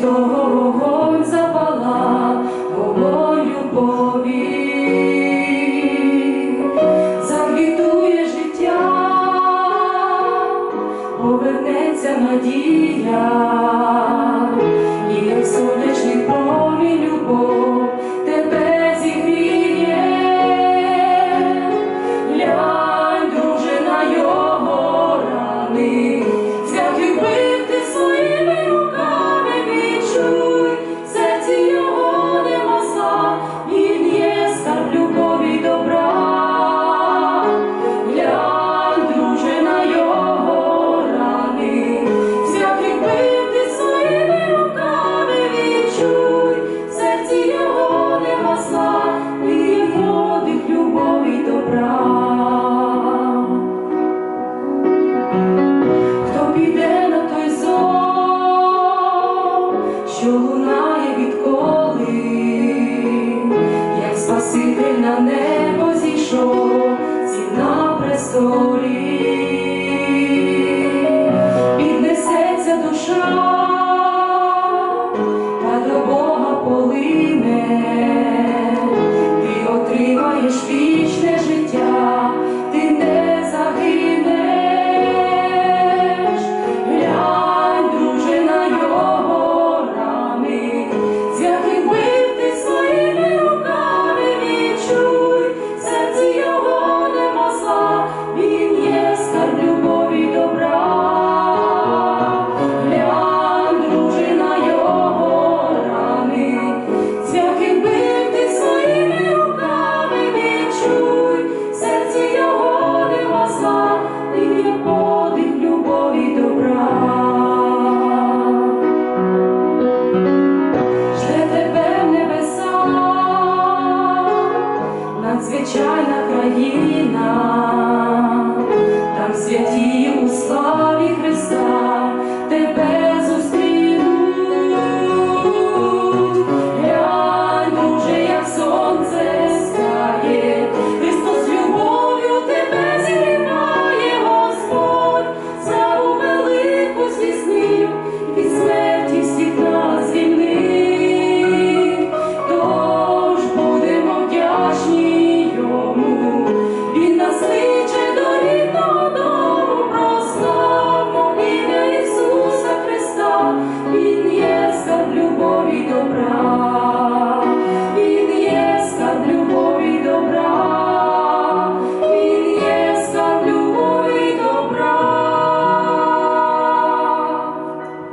Того вогонь запала голою пові, заквітує життя, повернеться надія, і як сонячний промінь любов. Спаситель на небо зійшов, сів на престолі, піднесеться душа, та до Бога полине, ти отримаєш вічне життя.